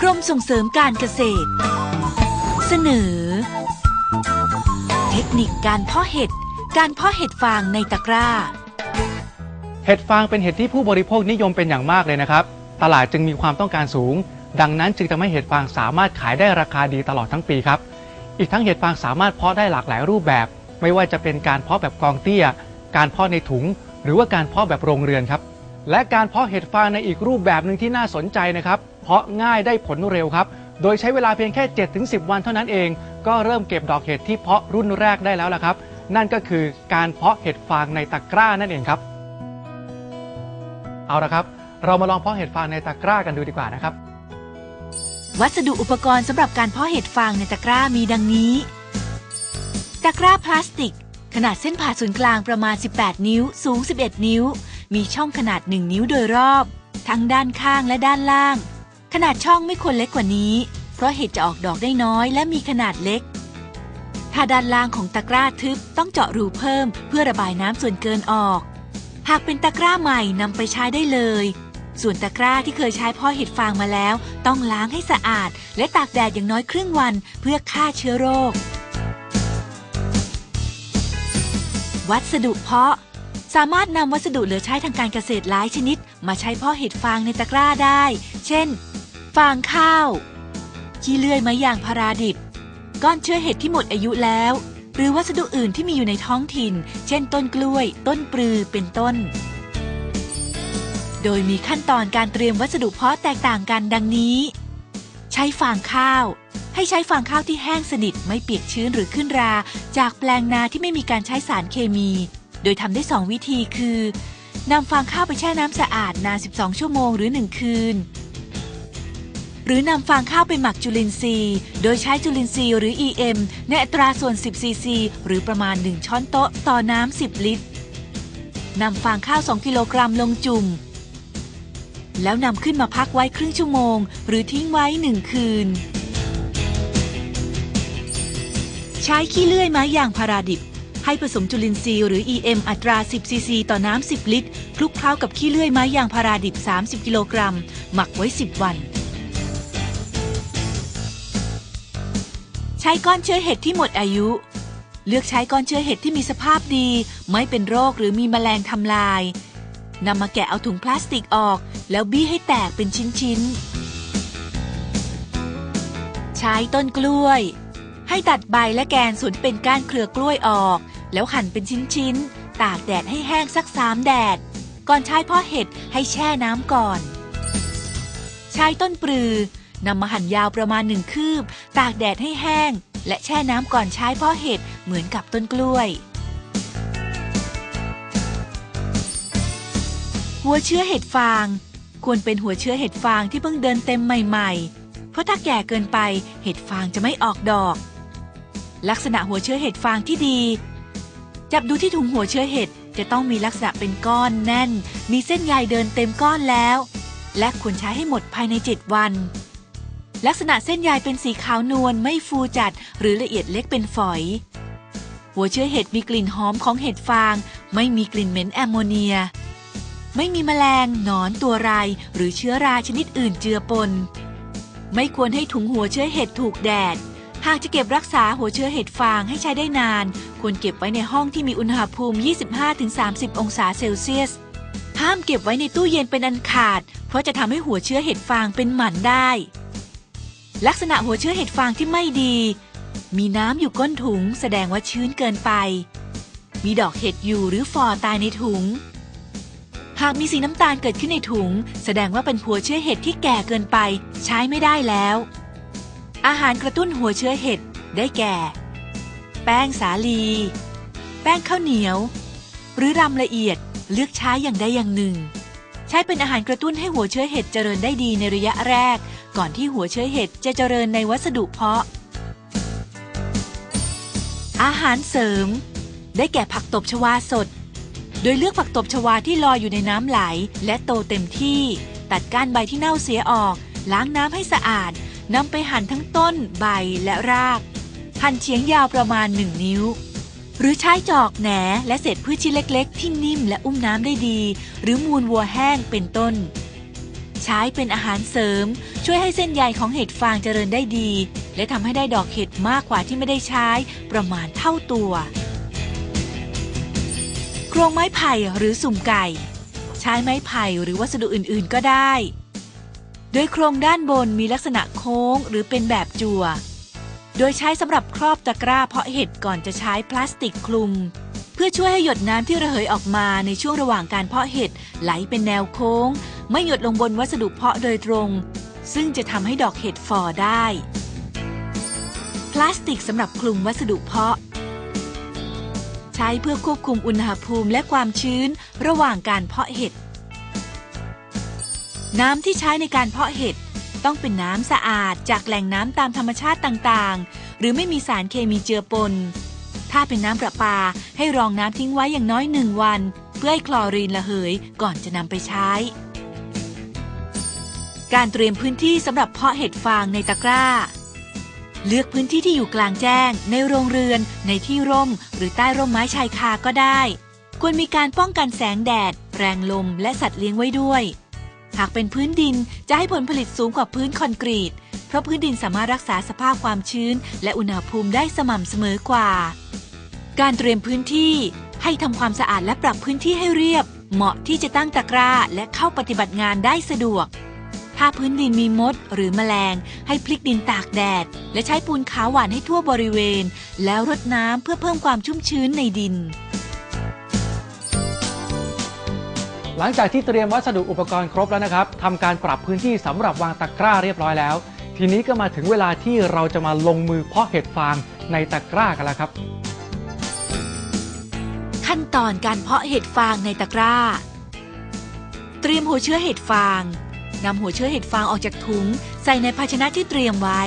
กรมส่งเสริมการเกษตร เสนอ เทคนิคการเพาะเห็ด การเพาะเห็ดฟางในตะกร้า เห็ดฟางเป็นเห็ดที่ผู้บริโภคนิยมเป็นอย่างมากเลยนะครับ ตลาดจึงมีความต้องการสูง ดังนั้นจึงทำให้เห็ดฟางสามารถขายได้ราคาดีตลอดทั้งปีครับ อีกทั้งเห็ดฟางสามารถเพาะได้หลากหลายรูปแบบ ไม่ว่าจะเป็นการเพาะแบบกองเตี้ย การเพาะในถุง หรือว่าการเพาะแบบโรงเรือนครับ และการเพาะเห็ดฟางในอีกรูปแบบหนึ่งที่น่าสนใจนะครับ เพาะง่ายได้ผลเร็วครับ โดยใช้เวลาเพียงแค่ 7-10 วันเท่านั้นเอง ก็เริ่มเก็บดอกเห็ดที่เพาะรุ่นแรกได้แล้วละครับ นั่นก็คือการเพาะเห็ดฟางในตะกร้านั่นเองครับ เอาละครับ เรามาลองเพาะเห็ดฟางในตะกร้ากันดูดีกว่านะครับ วัสดุอุปกรณ์สำหรับการเพาะเห็ดฟางในตะกร้ามีดังนี้ ตะกร้าพลาสติก ขนาดเส้นผ่าศูนย์กลางประมาณ 18 นิ้ว สูง 11 นิ้ว มีช่องขนาด1นิ้วโดยรอบ ทั้งด้านข้างและด้านล่าง ขนาดช่องไม่ควรเล็กกว่านี้ เพราะเห็ดจะออกดอกได้น้อยและมีขนาดเล็ก ถ้าด้านล่างของตะกร้าทึบต้องเจาะรูเพิ่ม เพื่อระบายน้ำส่วนเกินออก หากเป็นตะกร้าใหม่นำไปใช้ได้เลย ส่วนตะกร้าที่เคยใช้พาะเห็ดฟางมาแล้ว ต้องล้างให้สะอาด และตากแดดอย่างน้อยครึ่งวันเพื่อฆ่าเชื้อโรควัสดุเพาะ สามารถนำวัสดุเหลือใช้ทางการเกษตรหลายชนิด มาใช้เพาะเห็ดฟางในตะกร้าได้ เช่น ฟางข้าว ขี้เลื่อยไม้ยางพาราดิบ ก้อนเชื้อเห็ดที่หมดอายุแล้ว หรือวัสดุอื่นที่มีอยู่ในท้องถิ่น เช่น ต้นกล้วย ต้นปลือ เป็นต้น โดยมีขั้นตอนการเตรียมวัสดุเพาะแตกต่างกันดังนี้ ใช้ฟางข้าวให้ใช้ฟางข้าวที่แห้งสนิทไม่เปียกชื้นหรือขึ้นรา จากแปลงนาที่ไม่มีการใช้สารเคมี โดยทำได้ 2 วิธีคือนำฟางข้าวไปแช่น้ำสะอาดนาน 12 ชั่วโมงหรือ 1 คืน หรือนำฟางข้าวไปหมักจุลินทรีย์ โดยใช้จุลินทรีย์หรือ EM ในอัตราส่วน 10 ซีซี หรือประมาณ 1 ช้อนโต๊ะต่อน้ำ 10 ลิตรนำฟางข้าว 2 กิโลกรัมลงจุ่ม แล้วนำขึ้นมาพักไว้ครึ่งชั่วโมง หรือทิ้งไว้ 1 คืน ใช้ขี้เลื่อยไม้ยางพาราดิบ ให้ผสมจุลินทรีย์หรือ EM อัตรา 10 ซีซี ต่อน้ำ 10 ลิตร คลุกเคล้ากับขี้เลื่อยไม้ยางพาราดิบ 30 กิโลกรัม หมักไว้ 10 วัน ใช้ก้อนเชื้อเห็ดที่หมดอายุ เลือกใช้ก้อนเชื้อเห็ดที่มีสภาพดี ไม่เป็นโรคหรือมีแมลงทำลายนำมาแกะเอาถุงพลาสติกออก แล้วบี้ให้แตกเป็นชิ้นๆ ใช้ต้นกล้วย ให้ตัดใบและแกนส่วนที่เป็นก้านเครือกล้วยออก แล้วหั่นเป็นชิ้นๆ ตากแดดให้แห้งสักสามแดด ก่อนใช้พาะเห็ดให้แช่น้ำก่อน ใช้ต้นปลือนำมาหั่นยาวประมาณหนึ่งคืบ ตากแดดให้แห้ง และแช่น้ำก่อนใช้พาะเห็ดเหมือนกับต้นกล้วย หัวเชื้อเห็ดฟาง ควรเป็นหัวเชื้อเห็ดฟางที่เพิ่งเดินเต็มใหม่ๆ เพราะถ้าแก่เกินไปเห็ดฟางจะไม่ออกดอก ลักษณะหัวเชื้อเห็ดฟางที่ดี จับดูที่ถุงหัวเชื้อเห็ดจะต้องมีลักษณะเป็นก้อนแน่น มีเส้นใยเดินเต็มก้อนแล้ว และควรใช้ให้หมดภายใน 7 วัน ลักษณะเส้นใยเป็นสีขาวนวลไม่ฟูจัด หรือละเอียดเล็กเป็นฝอย หัวเชื้อเห็ดมีกลิ่นหอมของเห็ดฟาง ไม่มีกลิ่นเหม็นแอมโมเนีย ไม่มีแมลงหนอนตัวไรหรือเชื้อราชนิดอื่นเจือปน ไม่ควรให้ถุงหัวเชื้อเห็ดถูกแดดหากจะเก็บรักษาหัวเชื้อเห็ดฟางให้ใช้ได้นาน ควรเก็บไว้ในห้องที่มีอุณหภูมิ 25-30 องศาเซลเซียส ห้ามเก็บไว้ในตู้เย็นเป็นอันขาด เพราะจะทำให้หัวเชื้อเห็ดฟางเป็นหมันได้ ลักษณะหัวเชื้อเห็ดฟางที่ไม่ดี มีน้ำอยู่ก้นถุงแสดงว่าชื้นเกินไป มีดอกเห็ดอยู่หรือฟอตายในถุง หากมีสีน้ำตาลเกิดขึ้นในถุง แสดงว่าเป็นหัวเชื้อเห็ดที่แก่เกินไป ใช้ไม่ได้แล้ว อาหารกระตุ้นหัวเชื้อเห็ดได้แก่ แป้งสาลี แป้งข้าวเหนียว หรือรำละเอียดเลือกใช้อย่างใดอย่างหนึ่ง ใช้เป็นอาหารกระตุ้นให้หัวเชื้อเห็ดเจริญได้ดีในระยะแรก ก่อนที่หัวเชื้อเห็ดจะเจริญในวัสดุเพาะ อาหารเสริม ได้แก่ผักตบชวาสด โดยเลือกผักตบชวาที่ลอยอยู่ในน้ำไหล และโตเต็มที่ ตัดก้านใบที่เน่าเสียออก ล้างน้ำให้สะอาดนำไปหั่นทั้งต้น ใบและราก หั่นเฉียงยาวประมาณ 1 นิ้ว หรือใช้จอกแหนและเศษพืชชิ้นเล็ก ๆ ที่นิ่มและอุ้มน้ำได้ดี หรือมูลวัวแห้งเป็นต้น ใช้เป็นอาหารเสริม ช่วยให้เส้นใยของเห็ดฟางเจริญได้ดี และทำให้ได้ดอกเห็ดมากกว่าที่ไม่ได้ใช้ประมาณเท่าตัว โครงไม้ไผ่หรือสุ่มไก่ ใช้ไม้ไผ่หรือวัสดุอื่น ๆ ก็ได้ โดยโครงด้านบนมีลักษณะโค้งหรือเป็นแบบจั่ว โดยใช้สำหรับครอบตะกร้าเพาะเห็ดก่อนจะใช้พลาสติกคลุม เพื่อช่วยให้หยดน้ำที่ระเหยออกมาในช่วงระหว่างการเพาะเห็ดไหลเป็นแนวโค้ง ไม่หยดลงบนวัสดุเพาะโดยตรง ซึ่งจะทำให้ดอกเห็ดฝ่อได้ พลาสติกสำหรับคลุมวัสดุเพาะ ใช้เพื่อควบคุมอุณหภูมิและความชื้นระหว่างการเพาะเห็ดน้ำที่ใช้ในการเพาะเห็ด ต้องเป็นน้ำสะอาดจากแหล่งน้ำตามธรรมชาติต่างๆ หรือไม่มีสารเคมีเจือปน ถ้าเป็นน้ำประปาให้รองน้ำทิ้งไว้อย่างน้อยหนึ่งวัน เพื่อให้คลอรีนระเหยก่อนจะนำไปใช้ การเตรียมพื้นที่สำหรับเพาะเห็ดฟางในตะกร้า เลือกพื้นที่ที่อยู่กลางแจ้ง ในโรงเรือน ในที่ร่ม หรือใต้ร่มไม้ชายคาก็ได้ ควรมีการป้องกันแสงแดด แรงลมและสัตว์เลี้ยงไว้ด้วย หากเป็นพื้นดินจะให้ผลผลิตสูงกว่าพื้นคอนกรีต เพราะพื้นดินสามารถรักษาสภาพความชื้น และอุณหภูมิได้สม่ำเสมอกว่า การเตรียมพื้นที่ให้ทำความสะอาดและปรับพื้นที่ให้เรียบ เหมาะที่จะตั้งตะกร้าและเข้าปฏิบัติงานได้สะดวก ถ้าพื้นดินมีมดหรือแมลง ให้พลิกดินตากแดด และใช้ปูนขาวหวานให้ทั่วบริเวณ แล้วรดน้ำเพื่อเพิ่มความชุ่มชื้นในดิน หลังจากที่เตรียมวัสดุอุปกรณ์ครบแล้วนะครับทำการปรับพื้นที่สำหรับวางตะกร้าเรียบร้อยแล้ว ทีนี้ก็มาถึงเวลาที่เราจะมาลงมือเพาะเห็ดฟางในตะกร้ากันแล้วครับ ขั้นตอนการเพาะเห็ดฟางในตะกร้า เตรียมหัวเชื้อเห็ดฟางนำหัวเชื้อเห็ดฟางออกจากถุง ใส่ในภาชนะที่เตรียมไว้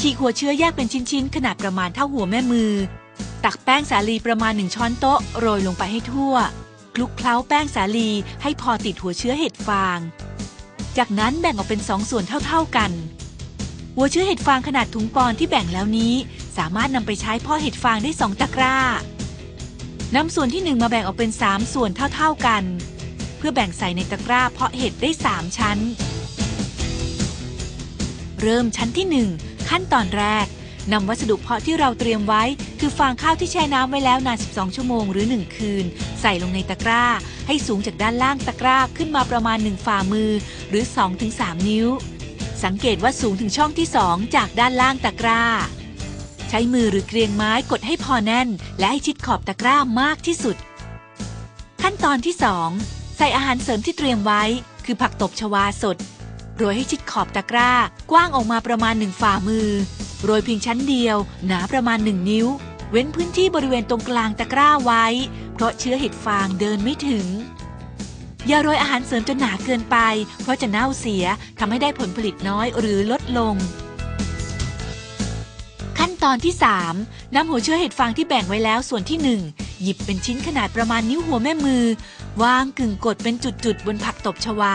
ฉีกหัวเชื้อแยกเป็นชิ้นๆ ขนาดประมาณเท่าหัวแม่มือ ตักแป้งสาลีประมาณหนึ่งช้อนโต๊ะโรยลงไปให้ทั่ว คลุกเคล้าแป้งสาลีให้พอติดหัวเชื้อเห็ดฟาง จากนั้นแบ่งออกเป็นสองส่วนเท่าๆกัน หัวเชื้อเห็ดฟางขนาดถุงปอนที่แบ่งแล้วนี้ สามารถนำไปใช้เพาะเห็ดฟางได้สองตะกร้านำส่วนที่หนึ่งมาแบ่งออกเป็น3ส่วนเท่าๆกัน เพื่อแบ่งใส่ในตะกร้าเพาะเห็ดได้3ชั้น เริ่มชั้นที่1ขั้นตอนแรก นำวัสดุเพาะที่เราเตรียมไว้ คือฟางข้าวที่แช่น้ำไว้แล้วนาน 12 ชั่วโมงหรือ 1 คืน ใส่ลงในตะกร้า ให้สูงจากด้านล่างตะกร้าขึ้นมาประมาณ 1 ฝ่ามือ หรือ 2-3 นิ้ว สังเกตว่าสูงถึงช่องที่ 2 จากด้านล่างตะกร้า ใช้มือหรือเกรียงไม้กดให้พอแน่น และให้ชิดขอบตะกร้ามากที่สุด ขั้นตอนที่ 2 ใส่อาหารเสริมที่เตรียมไว้ คือผักตบชวาสดโรยให้ชิดขอบตะกร้ากว้างออกมาประมาณหนึ่งฝ่ามือ โรยเพียงชั้นเดียว หนาประมาณหนึ่งนิ้ว เว้นพื้นที่บริเวณตรงกลางตะกร้าไว้ เพราะเชื้อเห็ดฟางเดินไม่ถึง อย่าโรยอาหารเสริมจนหนาเกินไป เพราะจะเน่าเสียทำให้ได้ผลผลิตน้อยหรือลดลง ขั้นตอนที่ 3 นำหัวเชื้อเห็ดฟางที่แบ่งไว้แล้วส่วนที่ 1 หยิบเป็นชิ้นขนาดประมาณนิ้วหัวแม่มือ วางกึ่งกดเป็นจุดๆบนผักตบชวา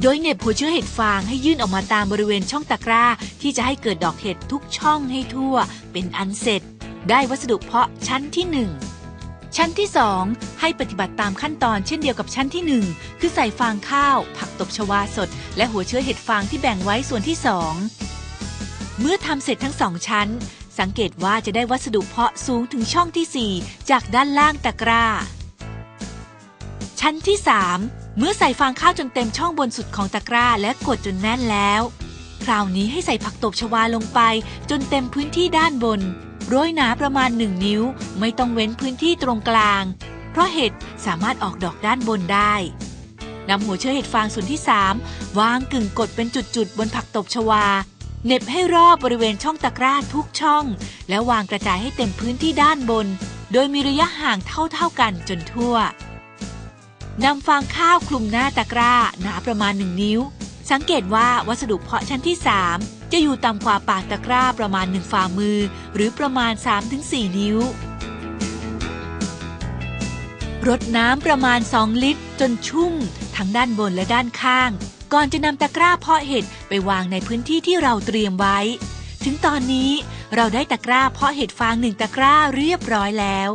โดยเน็บหัวเชื้อเห็ดฟางให้ยื่นออกมาตามบริเวณช่องตะกร้า ที่จะให้เกิดดอกเห็ดทุกช่องให้ทั่ว เป็นอันเสร็จ ได้วัสดุเพาะชั้นที่ 1 ชั้นที่ 2 ให้ปฏิบัติตามขั้นตอนเช่นเดียวกับชั้นที่ 1 คือใส่ฟางข้าว ผักตบชวาสด และหัวเชื้อเห็ดฟางที่แบ่งไว้ส่วนที่ 2 เมื่อทำเสร็จทั้งสองชั้น สังเกตว่าจะได้วัสดุเพาะสูงถึงช่องที่ 4 จากด้านล่างตะกร้า ชั้นที่ 3 เมื่อใส่ฟางข้าวจนเต็มช่องบนสุดของตะกร้าและกดจนแน่นแล้ว คราวนี้ให้ใส่ผักตบชวาลงไป จนเต็มพื้นที่ด้านบน โรยหนาประมาณ1นิ้ว ไม่ต้องเว้นพื้นที่ตรงกลาง เพราะเห็ดสามารถออกดอกด้านบนได้นำหัวเชื้อเห็ดฟางส่วนที่ 3 วางกึ่งกดเป็นจุดๆ บนผักตบชวาเน็บให้รอบบริเวณช่องตะกร้าทุกช่อง แล้ววางกระจายให้เต็มพื้นที่ด้านบน โดยมีระยะห่างเท่าๆกันจนทั่ว นำฟางข้าวคลุมหน้าตะกร้าหนาประมาณ 1 นิ้ว สังเกตว่าวัสดุเพาะชั้นที่ 3 จะอยู่ต่ำกว่าปากตะกร้าประมาณ 1 ฝ่ามือ หรือประมาณ 3-4 นิ้วรดน้ำประมาณ 2 ลิตร จนชุ่ม ทั้งด้านบนและด้านข้าง ก่อนจะนำตะกร้าเพาะเห็ดไปวางในพื้นที่ที่เราเตรียมไว้ ถึงตอนนี้เราได้ตะกร้าเพาะเห็ดฟางหนึ่งตะกร้าเรียบร้อยแล้ว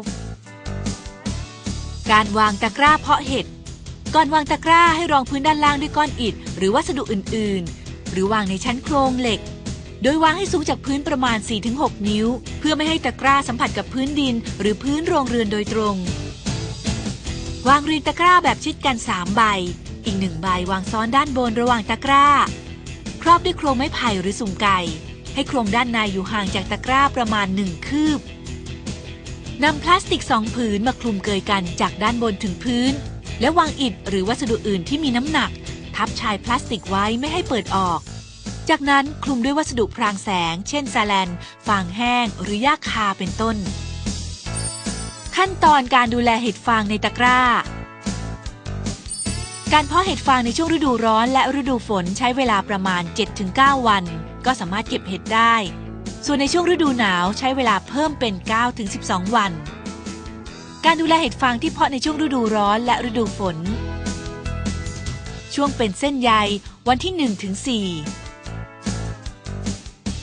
การวางตะกร้าเพาะเห็ด ก่อนวางตะกร้าให้รองพื้นด้านล่างด้วยก้อนอิฐ หรือวัสดุอื่นๆ หรือวางในชั้นโครงเหล็ก โดยวางให้สูงจากพื้นประมาณ 4-6 นิ้ว เพื่อไม่ให้ตะกร้าสัมผัสกับพื้นดิน หรือพื้นโรงเรือนโดยตรง วางเรียงตะกร้าแบบชิดกัน 3 ใบ อีกหนึ่งใบวางซ้อนด้านบนระหว่างตะกร้า ครอบด้วยโครงไม้ไผ่หรือสุ่มไก่ ให้โครงด้านในอยู่ห่างจากตะกร้าประมาณ1คืบ นำพลาสติกสองผืนมาคลุมเกยกันจากด้านบนถึงพื้น และวางอิฐหรือวัสดุอื่นที่มีน้ำหนัก ทับชายพลาสติกไว้ไม่ให้เปิดออก จากนั้นคลุมด้วยวัสดุพรางแสง เช่นซาแลน ฟางแห้ง หรือหญ้าคาเป็นต้น ขั้นตอนการดูแลเห็ดฟางในตะกร้า การเพาะเห็ดฟางในช่วงฤดูร้อนและฤดูฝนใช้เวลาประมาณ 7-9 วัน ก็สามารถเก็บเห็ดได้ ส่วนในช่วงฤดูหนาวใช้เวลาเพิ่มเป็น 9-12 วัน การดูแลเห็ดฟางที่เพาะในช่วงฤดูร้อนและฤดูฝน ช่วงเป็นเส้นใยวันที่ 1-4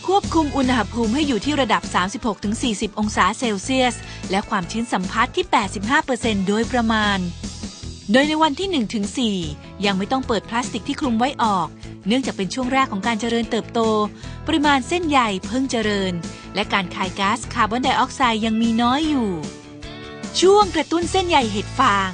ควบคุมอุณหภูมิให้อยู่ที่ระดับ 36-40 องศาเซลเซียส และความชื้นสัมผัสที่ 85%โดยประมาณ โดยในวันที่ 1-4 ยังไม่ต้องเปิดพลาสติกที่คลุมไว้ออก เนื่องจากเป็นช่วงแรกของการเจริญเติบโต ปริมาณเส้นใยเพิ่งเจริญ และการคายก๊าซคาร์บอนไดออกไซด์ยังมีน้อยอยู่ ช่วงกระตุ้นเส้นใยเห็ดฟาง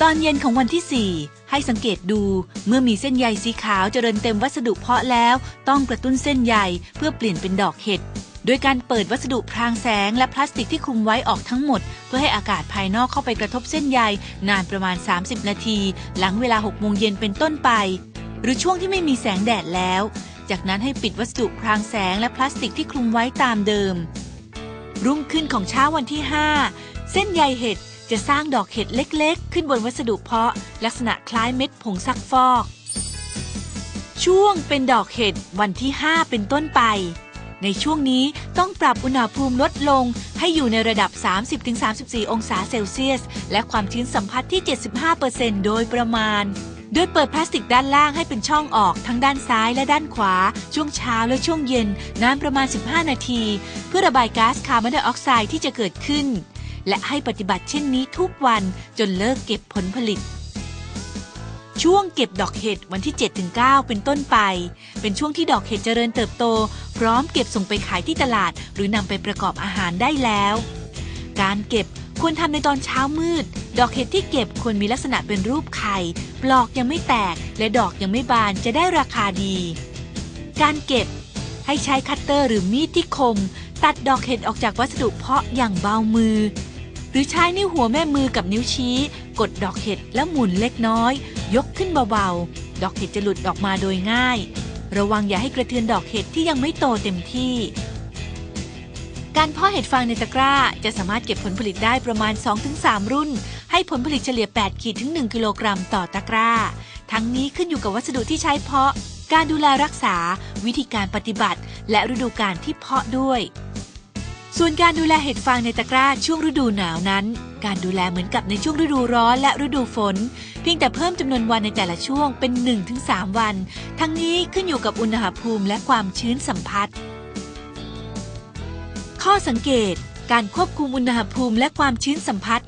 ตอนเย็นของวันที่ 4 ให้สังเกตดูเมื่อมีเส้นใยสีขาวเจริญเต็มวัสดุเพาะแล้ว ต้องกระตุ้นเส้นใยเพื่อเปลี่ยนเป็นดอกเห็ดโดยการเปิดวัสดุพรางแสงและพลาสติกที่คลุมไว้ออกทั้งหมด เพื่อให้อากาศภายนอกเข้าไปกระทบเส้นใยนานประมาณ 30 นาที หลังเวลา 6 โมงเย็นเป็นต้นไป หรือช่วงที่ไม่มีแสงแดดแล้ว จากนั้นให้ปิดวัสดุพรางแสงและพลาสติกที่คลุมไว้ตามเดิม รุ่งขึ้นของเช้าวันที่ 5 เส้นใยเห็ดจะสร้างดอกเห็ดเล็กๆ ขึ้นบนวัสดุเพาะ ลักษณะคล้ายเม็ดผงซักฟอก ช่วงเป็นดอกเห็ดวันที่ 5 เป็นต้นไป ในช่วงนี้ต้องปรับอุณหภูมิลดลงให้อยู่ในระดับ 30-34 องศาเซลเซียส และความชื้นสัมผัสที่ 75%โดยประมาณ โดยเปิดพลาสติกด้านล่างให้เป็นช่องออกทั้งด้านซ้ายและด้านขวา ช่วงเช้าและช่วงเย็นนานประมาณ 15 นาที เพื่อระบายก๊าซคาร์บอนไดออกไซด์ที่จะเกิดขึ้น และให้ปฏิบัติเช่นนี้ทุกวันจนเลิกเก็บผลผลิตช่วงเก็บดอกเห็ดวันที่ 7-9 เป็นต้นไป เป็นช่วงที่ดอกเห็ดเจริญเติบโต พร้อมเก็บส่งไปขายที่ตลาด หรือนำไปประกอบอาหารได้แล้ว การเก็บ ควรทำในตอนเช้ามืด ดอกเห็ดที่เก็บควรมีลักษณะเป็นรูปไข่ ปลอกยังไม่แตก และดอกยังไม่บานจะได้ราคาดี การเก็บ ให้ใช้คัตเตอร์หรือมีดที่คม ตัดดอกเห็ดออกจากวัสดุเพาะอย่างเบามือ หรือใช้นิ้วหัวแม่มือกับนิ้วชี้ กดดอกเห็ดแล้วหมุนเล็กน้อย ยกขึ้นเบาๆ ดอกเห็ดจะหลุดออกมาโดยง่าย ระวังอย่าให้กระเทือนดอกเห็ดที่ยังไม่โตเต็มที่ การเพาะเห็ดฟางในตะกร้าจะสามารถเก็บผลผลิตได้ประมาณ 2-3 รุ่น ให้ผลผลิตเฉลี่ย 8 ขีดถึง 1 กิโลกรัมต่อตะกร้า ทั้งนี้ขึ้นอยู่กับวัสดุที่ใช้เพาะ การดูแลรักษา วิธีการปฏิบัติ และฤดูกาลที่เพาะด้วย ส่วนการดูแลเห็ดฟางในตะกร้าช่วงฤดูหนาวนั้น การดูแลเหมือนกับในช่วงฤดูร้อนและฤดูฝน เพียงแต่เพิ่มจำนวนวันในแต่ละช่วงเป็น 1-3 วัน ทั้งนี้ขึ้นอยู่กับอุณหภูมิและความชื้นสัมผัส ข้อสังเกต การควบคุมอุณหภูมิและความชื้นสัมผัส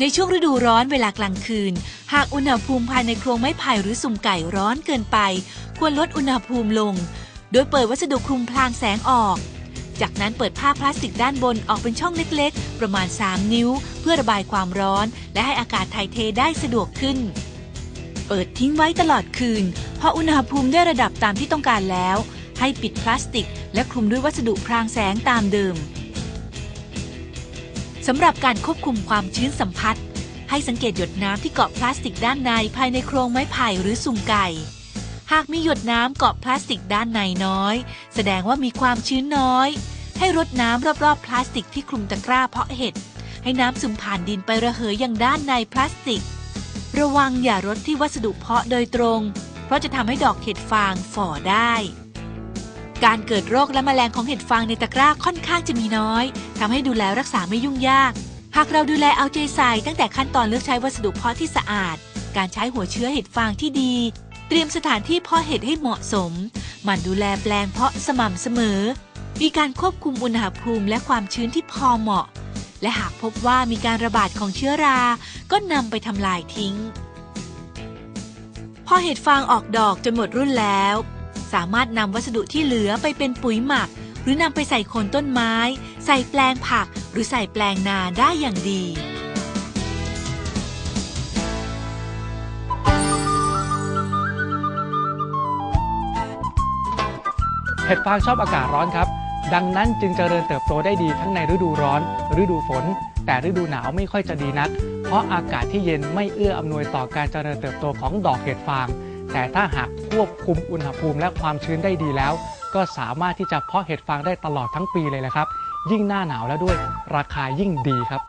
ในช่วงฤดูร้อนเวลากลางคืน หากอุณหภูมิภายในโครงไม้ไผ่หรือสุ่มไก่ร้อนเกินไป ควรลดอุณหภูมิลง โดยเปิดวัสดุคลุมพลางแสงออก จากนั้นเปิดผ้าพลาสติกด้านบนออกเป็นช่องเล็กๆ ประมาณ 3 นิ้ว เพื่อระบายความร้อน และให้อากาศถ่ายเทได้สะดวกขึ้น เปิดทิ้งไว้ตลอดคืน พออุณหภูมิได้ระดับตามที่ต้องการแล้วให้ปิดพลาสติก และคลุมด้วยวัสดุพรางแสงตามเดิม สำหรับการควบคุมความชื้นสัมผัส ให้สังเกตหยดน้ำที่เกาะพลาสติกด้านในภายในโครงไม้ไผ่หรือสุ่มไก่ หากมีหยดน้ำเกาะพลาสติกด้านในน้อย แสดงว่ามีความชื้นน้อย ให้รดน้ำรอบๆ พลาสติกที่คลุมตะกร้าเพาะเห็ดให้น้ำซึมผ่านดินไประเหยอย่างด้านในพลาสติก ระวังอย่ารดที่วัสดุเพาะโดยตรง เพราะจะทำให้ดอกเห็ดฟางฝ่อได้ การเกิดโรคและแมลงของเห็ดฟางในตะกร้าค่อนข้างจะมีน้อยทำให้ดูแลรักษาไม่ยุ่งยาก หากเราดูแลเอาใจใส่ตั้งแต่ขั้นตอนเลือกใช้วัสดุเพาะที่สะอาด การใช้หัวเชื้อเห็ดฟางที่ดี เตรียมสถานที่เพาะเห็ดให้เหมาะสมหมั่นดูแลแปลงเพาะสม่ำเสมอ มีการควบคุมอุณหภูมิและความชื้นที่พอเหมาะ และหากพบว่ามีการระบาดของเชื้อรา ก็นำไปทำลายทิ้ง พอเห็ดฟางออกดอกจนหมดรุ่นแล้ว สามารถนำวัสดุที่เหลือไปเป็นปุ๋ยหมัก หรือนำไปใส่โคนต้นไม้ ใส่แปลงผัก หรือใส่แปลงนาได้อย่างดีเห็ดฟางชอบอากาศร้อนครับ ดังนั้นจึงเจริญเติบโตได้ดีทั้งในฤดูร้อน ฤดูฝน แต่ฤดูหนาวไม่ค่อยจะดีนัก เพราะอากาศที่เย็นไม่เอื้ออำนวยต่อการเจริญเติบโตของดอกเห็ดฟาง แต่ถ้าหากควบคุมอุณหภูมิและความชื้นได้ดีแล้ว ก็สามารถที่จะเพาะเห็ดฟางได้ตลอดทั้งปีเลยแหละครับ ยิ่งหน้าหนาวแล้วด้วยราคายิ่งดีครับ